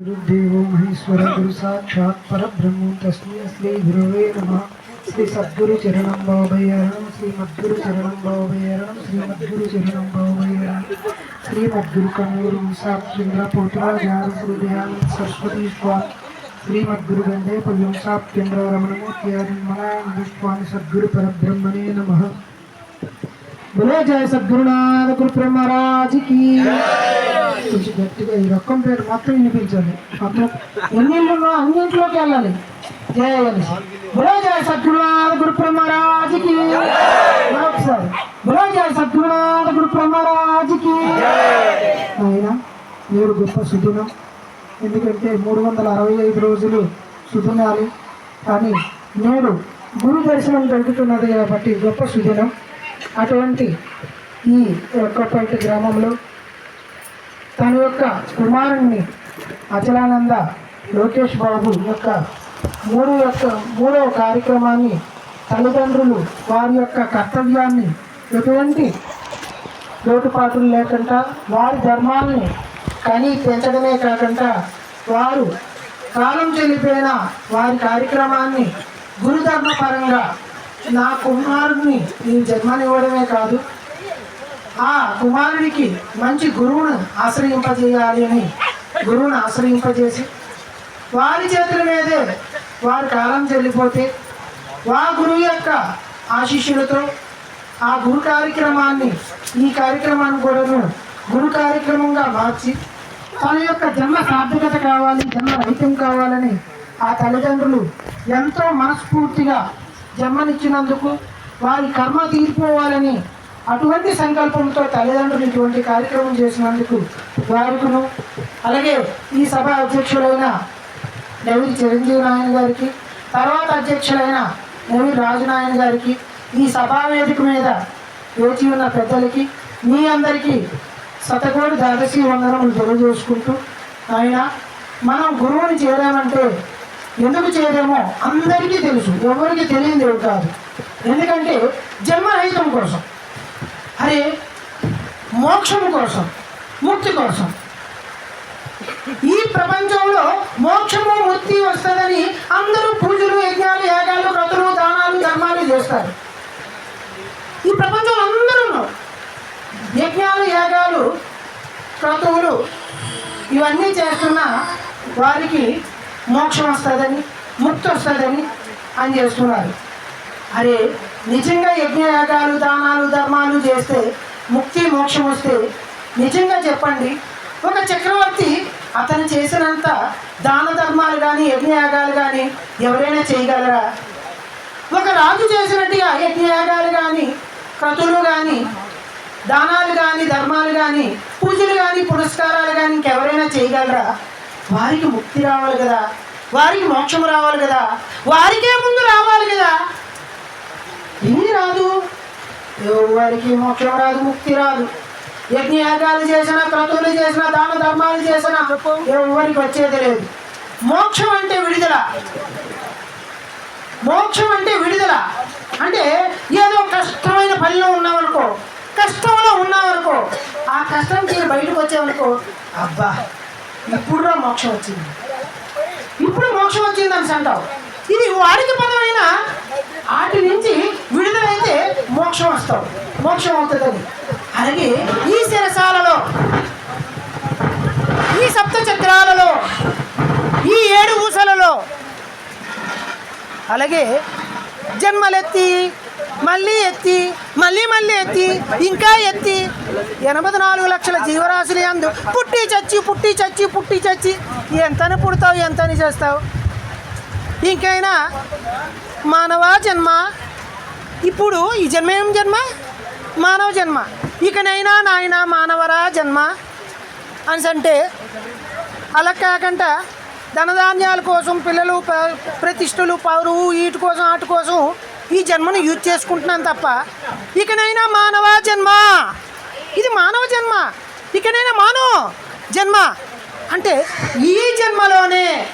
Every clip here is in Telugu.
గురుదేవో మహేశ్వర గురు సాక్షాత్ పరబ్రహ్మ తస్మై శ్రీ గురువే నమ. శ్రీ సద్గురు చరణం బాబయ్యరణం శ్రీ మద్గురు చరణం బాబయ్యరణం శ్రీ మద్గురు చరణం బాబయ్యరణం శ్రీ మద్గురు కన్నూరు సాప్చంద్ర పోతురాజారు హృదయానంద సరస్వతి స్వామి శ్రీ మద్గురు గంధే పుల్యం సాప్చంద్ర రమణమూర్తి స్వామి సద్గురు పరబ్రహ్మణే నమ. బులే జయ సద్గురునాథ గురు బ్రహ్మరాజుకి కొంచెం గట్టిగా ఈ రొక్కం పేరు మొత్తం వినిపించాలి మొత్తం ఎన్ని ఇళ్ళు అన్నింటిలోకి వెళ్ళాలి. జయ. బులే జయ సద్గురునాథ గురు బ్రహ్మరాజుకి మరొకసారి. బులే జయ సద్గురునాథ గురు బ్రహ్మరాజుకి ఆయన నేడు గొప్ప సుదినం ఎందుకంటే మూడు వందల అరవై ఐదు రోజులు సుదినాలి కానీ నేడు గురు దర్శనం జరుగుతున్నది కాబట్టి గొప్ప సుదినం అటువంటి ఈ ఒక్కపల్లి గ్రామంలో తన యొక్క కుమారుణ్ణి అచలానంద లోకేష్ బాబు యొక్క మూడు యొక్క మూడవ కార్యక్రమాన్ని తల్లిదండ్రులు వారి యొక్క కర్తవ్యాన్ని ఎటువంటి లోటుపాటులు లేకుండా వారి ధర్మాన్ని కని పెంచడమే కాకుండా వారు కాలం చెల్లిపోయిన వారి కార్యక్రమాన్ని గురుధర్మపరంగా నా కుమారుడిని నేను జన్మనివ్వడమే కాదు. ఆ కుమారుడికి మంచి గురువును ఆశ్రయింపజేయాలి అని గురువును ఆశ్రయింపజేసి వారి చేతుల మీదే వారి కాలం చెల్లిపోతే వా గురువు యొక్క ఆశిష్యులతో ఆ గురు కార్యక్రమాన్ని ఈ కార్యక్రమాన్ని కూడా గురు కార్యక్రమంగా మార్చి తన యొక్క జన్మ సార్థకత కావాలి జన్మ రహితం కావాలని ఆ తల్లిదండ్రులు ఎంతో మనస్ఫూర్తిగా జన్మనిచ్చినందుకు వారి కర్మ తీరిపోవాలని అటువంటి సంకల్పంతో తల్లిదండ్రులు ఇటువంటి కార్యక్రమం చేసినందుకు వారికును అలాగే ఈ సభ అధ్యక్షులైన నవీన్ చిరంజీవి నాయన గారికి తర్వాత అధ్యక్షులైన నవీన్ రాజునాయన గారికి ఈ సభా వేదిక మీద వేచి ఉన్న పెద్దలకి మీ అందరికీ శతకోటి ద్వాదశి వందనములు తెలియజేసుకుంటూ ఆయన మనం గురువుని చేరామంటే ఎందుకు చేయలేమో అందరికీ తెలుసు ఎవరికి తెలియదు కాదు. ఎందుకంటే జన్మరహితం కోసం. మోక్షం కోసం ముక్తి కోసం. ఈ ప్రపంచంలో మోక్షము ముక్తి వస్తుందని అందరూ పూజలు యజ్ఞాలు యాగాలు వ్రతులు దానాలు ధర్మాలు చేస్తారు. ఈ ప్రపంచంలో అందరూ యజ్ఞాలు యాగాలు క్రతువులు ఇవన్నీ చేస్తున్న వారికి మోక్షం వస్తుందని ముక్తి వస్తుందని అని చేస్తున్నారు. అరే నిజంగా యజ్ఞయాగాలు దానాలు ధర్మాలు చేస్తే ముక్తి మోక్షం వస్తే నిజంగా చెప్పండి. ఒక చక్రవర్తి అతను చేసినంత దాన ధర్మాలు కానీ యజ్ఞయాగాలు కానీ ఎవరైనా చేయగలరా? ఒక రాజు చేసినట్టుగా యజ్ఞయాగాలు కానీ క్రతులు కానీ దానాలు కానీ ధర్మాలు కానీ పూజలు కానీ పురస్కారాలు కానీ ఇంకెవరైనా చేయగలరా? వారికి ముక్తి రావాలి కదా. వారికి మోక్షం రావాలి కదా. వారికే ముందు రావాలి కదా. ఇది రాదు. ఎవరికి మోక్షం రాదు ముక్తి రాదు. యజ్ఞయాగాలు చేసిన క్రతువులు చేసిన దాన ధర్మాలు చేసిన ఎవరికి వచ్చేది లేదు. మోక్షం అంటే విడుదల. మోక్షం అంటే విడుదల. అంటే ఏదో కష్టమైన పనిలో ఉన్నామనుకో కష్టంలో ఉన్నామనుకో ఆ కష్టం చేసి బయటకు వచ్చామనుకో అబ్బా ఇప్పుడు మోక్షం వచ్చింది. ఇప్పుడు మోక్షం వచ్చిందని అంటావు. ఇది వారికి పదమైన వాటి నుంచి విడుదలైతే మోక్షం వస్తాం. మోక్షం అవుతుందని అలాగే ఈ శిరసాలలో ఈ సప్త చక్రాలలో ఈ ఏడు ఊసలలో అలాగే జన్మలెత్తి మళ్ళీ ఎత్తి మళ్ళీ మళ్ళీ ఎత్తి ఇంకా ఎత్తి ఎనభై నాలుగు లక్షల జీవరాశులు అందు పుట్టి చచ్చి పుట్టి చచ్చి పుట్టి చచ్చి ఎంతని పుడతావు ఎంతని చేస్తావు? ఇంకైనా? మానవ జన్మ? ఇప్పుడు ఈ జన్మ ఏం జన్మ? మానవ జన్మ. ఇకనైనా నాయన మానవరా జన్మ? అని అంటే అలా కాకుండా ధనధాన్యాల కోసం పిల్లలు ప్రతిష్టలు పౌరువు వీటి కోసం వాటి కోసం ఈ జన్మను యూజ్ చేసుకుంటున్నాను తప్ప ఇకనైనా మానవ జన్మ? ఇది మానవ జన్మ. ఇకనైనా మానవ జన్మ. అంటే ఈ జన్మలోనే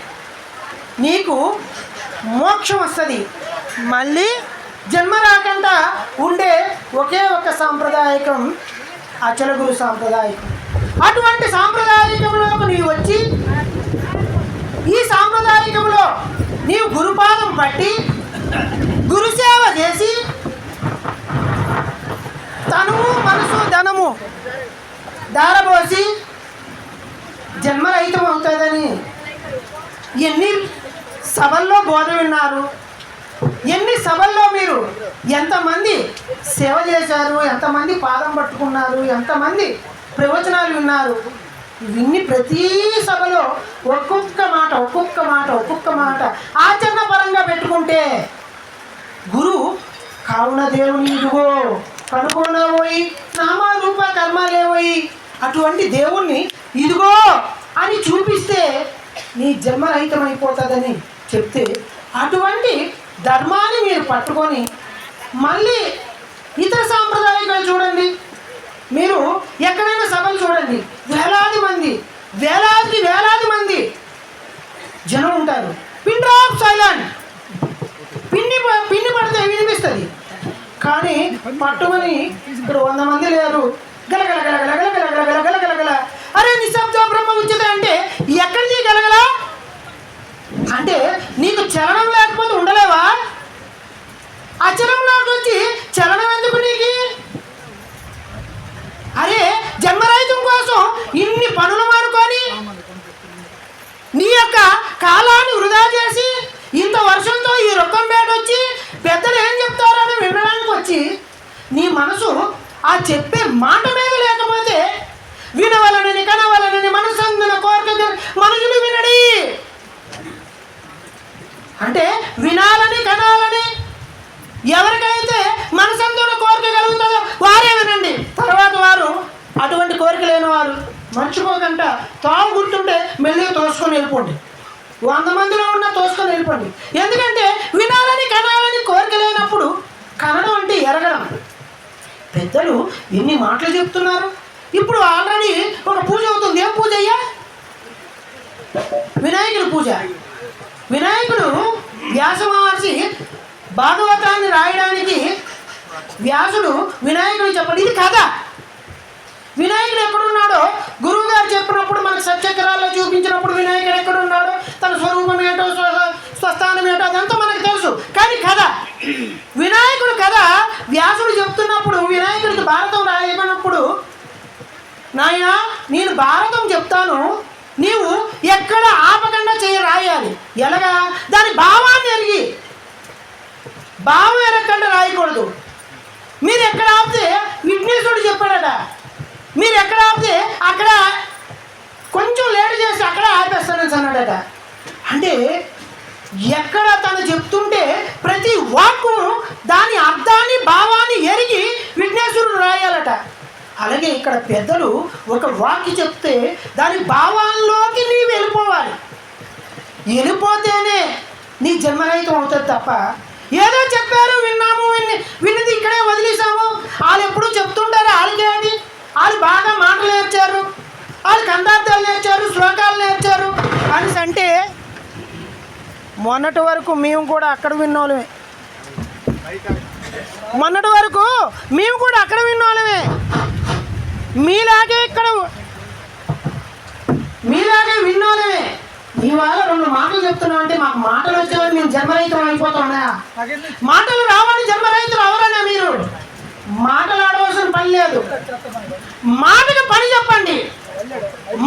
నీకు మోక్షం వస్తుంది. మళ్ళీ జన్మ రాకుండా ఉండే ఒకే ఒక సాంప్రదాయకం అచలగురు సాంప్రదాయకం. అటువంటి సాంప్రదాయకంలో నీవు వచ్చి ఈ సాంప్రదాయకంలో నీవు గురుపాదం పట్టి గురుసేవ చేసి తనువు మనసు ధనము దారబోసి జన్మరహితం అవుతుందని ఎన్ని సభల్లో బోధ విన్నారు. ఎన్ని సభల్లో మీరు ఎంతమంది సేవ చేశారు ఎంతమంది పాదం పట్టుకున్నారు ఎంతమంది ప్రవచనాలు విన్నారు? విన్ని ప్రతి సభలో ఒక్కొక్క మాట ఒక్కొక్క మాట ఒక్కొక్క మాట ఆచరణపరంగా పెట్టుకుంటే గురువు కావున దేవుని ఇదిగో కనుక్కున్నావోయి నామా రూప కర్మాలేవోయి అటువంటి దేవుణ్ణి ఇదిగో అని చూపిస్తే నీ జన్మరహితం అయిపోతుందని చెప్తే అటువంటి ధర్మాన్ని మీరు పట్టుకొని మళ్ళీ ఇతర సాంప్రదాయాలు చూడండి. మీరు ఎక్కడైనా సభలు చూడండి. వేలాది మంది వేలాది వేలాది మంది జనం ఉంటారు. పిన్ డ్రాప్ సైలెంట్ పిన్ని ప- పిన్ని పడితే వినిపిస్తుంది. కానీ పట్టుమని ఇక్కడ వంద మంది లేరు గలగల గలగల గలగల గలగల గలగల గల అరే నిశ్శబ్ద బ్రహ్మ ఉచిత అంటే ఎక్కడిది గలగల అంటే నీకు చలనం లేకపోతే ఉండలేవా అచలంలోకి వచ్చి చలనం ఎందుకు నీకు అరే జన్మరహితం కోసం ఇన్ని పనులు మానుకొని నీ యొక్క కాలాన్ని వృధా చేసి ఇంత వర్షంతో ఈ రొక్కంపేట వచ్చి పెద్దలు ఏం చెప్తారని వినడానికి వచ్చి నీ మనసు ఆ చెప్పే మాట మీద లేకపోతే వినవలనని కనవలనని మనసందున కోరిక మనుషులు వినడి. అంటే వినాలని కనాలని ఎవరికైతే మనసందున కోరిక కలుగుతుందో వారే వినండి. తర్వాత వారు అటువంటి కోరిక లేని వారు మర్చిపోకుండా తాము గుర్తుంటే మెల్లిగా తోసుకొని వెళ్ళిపోండి. వంద మందిలో ఉన్న తోసుకొని వెళ్ళిపోండి. ఎందుకంటే వినాలని కనాలని కోరిక లేనప్పుడు కనడం అంటే ఎరగడం. పెద్దలు ఎన్ని మాటలు చెప్తున్నారు? ఇప్పుడు ఆల్రెడీ ఒక పూజ అవుతుంది. ఏం పూజ అయ్యా? వినాయకుడి పూజ. వినాయకుడు వ్యాస మహర్షి భాగవతాన్ని రాయడానికి వ్యాసుడు వినాయకుడు చెప్పండి. ఇది కథ. వినాయకుడు ఎక్కడున్నాడో గురువుగారు చెప్పినప్పుడు మనకు సత్యకరాల్లో చూపించినప్పుడు వినాయకుడు ఎక్కడున్నాడో తన స్వరూపం ఏంటో స్వ- స్వస్థానం ఏంటో అదంతా మనకు తెలుసు కానీ కథ వినాయకుడు కథ వ్యాసుడు చెప్తున్నప్పుడు వినాయకుడికి భారతం రాయమన్నప్పుడు నాయనా నేను భారతం చెప్తాను. నీవు ఎక్కడ ఆపకుండా చేయ రాయాలి. ఎలాగా? దాని భావాన్ని ఎరిగి. భావం ఎరగకుండా రాయకూడదు. మీరు ఎక్కడ ఆపితే విఘ్నేశ్వరుడు చెప్పాడట. మీరు ఎక్కడ ఆపితే అక్కడ కొంచెం లేట్ చేసి అక్కడ ఆపేస్తానని అన్నాడట. అంటే ఎక్కడ తను చెప్తుంటే ప్రతి వాక్కు దాని అర్థాన్ని భావాన్ని ఎరిగి విఘ్నేశ్వరుడు రాయాలట. అలాగే ఇక్కడ పెద్దలు ఒక వాక్య చెప్తే దాని భావాల్లోకి నీవు వెళ్ళిపోవాలి. వెళ్ళిపోతేనే నీ జన్మరహితం అవుతుంది తప్ప ఏదో చెప్పారు విన్నాము విన్ని విన్నది ఇక్కడే వదిలేసాము వాళ్ళు ఎప్పుడూ చెప్తుంటారు వాళ్ళకేంటి వాళ్ళు బాగా మాటలు నేర్చారు వాళ్ళు కందార్థాలు నేర్చారు శ్లోకాలు నేర్చారు. అని అంటే మొన్నటి వరకు మేము కూడా అక్కడ విన్నోళ్ళమే. మొన్నటి వరకు మేము కూడా అక్కడ విన్నోళ్ళమే. మీలాగే ఇక్కడ మీలాగే విన్నోళ్ళమే. ఇవాళ రెండు మాటలు చెప్తున్నాం అంటే మాకు మాటలు వచ్చేవాళ్ళు మేము జన్మరహితం అయిపోతామా మాటలు రావని జన్మరహితులు అవరన్నా మీరు? మాటలు పని లేదు. మాటకి పని చెప్పండి.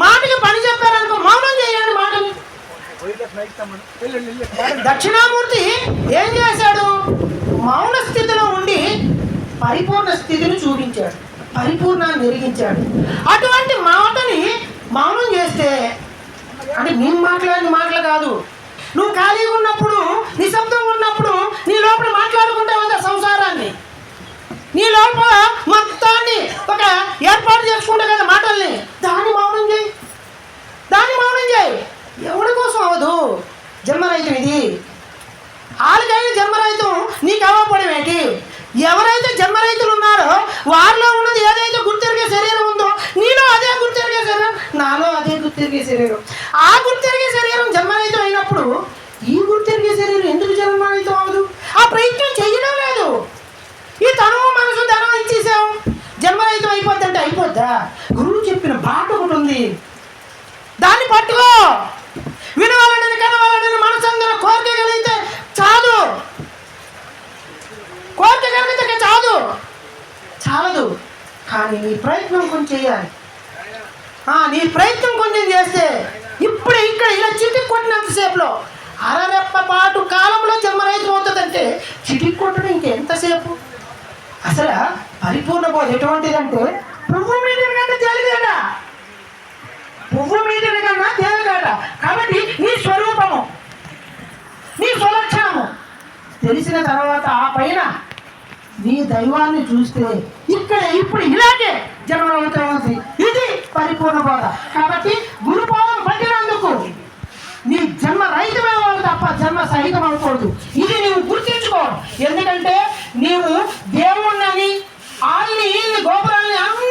మాటకి పని చెప్పారనుకో మౌనం చేయండి మాటలు. దక్షిణామూర్తి ఏం చేశాడు? మౌన స్థితిలో ఉండి పరిపూర్ణ స్థితిని చూపించాడు. పరిపూర్ణాన్ని వెలిగించాడు అటువంటి మాటని మౌనం చేస్తే అంటే నేను మాట్లాడిన మాటలు కాదు. నువ్వు ఖాళీగా ఉన్నప్పుడు నిశ్శబ్దంగా ఉన్నప్పుడు నీ లోపల మాట్లాడుకుంటావు కదా సంసారాన్ని. నీ లోపల మొత్తాన్ని ఒక ఏర్పాటు చేసుకుంటావు కదా మాటల్ని. దాన్ని మౌనం చేయి. దాన్ని మౌనం చేయి. ఎవడి కోసం అవదు? జన్మరహితం ఇది. వాళ్ళకైనా జన్మరహితం నీకు అవ్వపడం ఎవరైతే జన్మరహితులు ఉన్నారో వారిలో ఉన్నది ఏదైతే గుర్తిరిగే శరీరం ఉందో నీలో అదే గుర్తిరిగే శరీరం నాలో అదే గుర్తిరిగే శరీరం. ఆ గుర్తిరిగే శరీరం జన్మరహితం అయినప్పుడు ఈ గుర్తిరిగే శరీరం ఎందుకు జన్మరహితం అవదు ఆ ప్రయత్నం చేయడం లేదు. ఈ తనువు మనసు ధనం ఇచ్చేసాం. జన్మరహితం అయిపోద్ది అంటే అయిపోద్దా? గురువు చెప్పిన బాట ఒకటి ఉంది. దాన్ని పట్టుకో. వినవాలని కనవాలని మనసంగా కోరిక కలిగితే చాలు. కోరిక కలిగితే చాలు. చాలదు. కానీ నీ ప్రయత్నం కొంచెం చేయాలి. నీ ప్రయత్నం కొంచెం చేస్తే ఇప్పుడు ఇక్కడ ఇలా చిటికి కొట్టినంతసేపులో అరరెప్ప పాటు కాలంలో జన్మరహితం అవుతుందంటే చిటికి కొట్టడం ఇంకెంతసేపు అసలు పరిపూర్ణ బోధ ఎటువంటిదంటే పువ్వు మీద కన్నా తేలిగాడ పువ్వు మీద కన్నా తేలిగాడ కాబట్టి నీ స్వరూపము నీ స్వలక్షణము తెలిసిన తర్వాత ఆ పైన నీ దైవాన్ని చూస్తే ఇక్కడ ఇప్పుడు ఇలాగే జన్మలవుతా ఇది పరిపూర్ణ బోధ. కాబట్టి గురుపాదం పట్టినందుకు నీ జన్మ రహితమే అవ్వాలి తప్ప జన్మ సహితం అవ్వకూడదు. ఇది నీవు గుర్తించుకో. ఎందుకంటే నీవు దేవుణ్ణని ఆల్ని ఈల్ని గోపురాల్ని అన్ని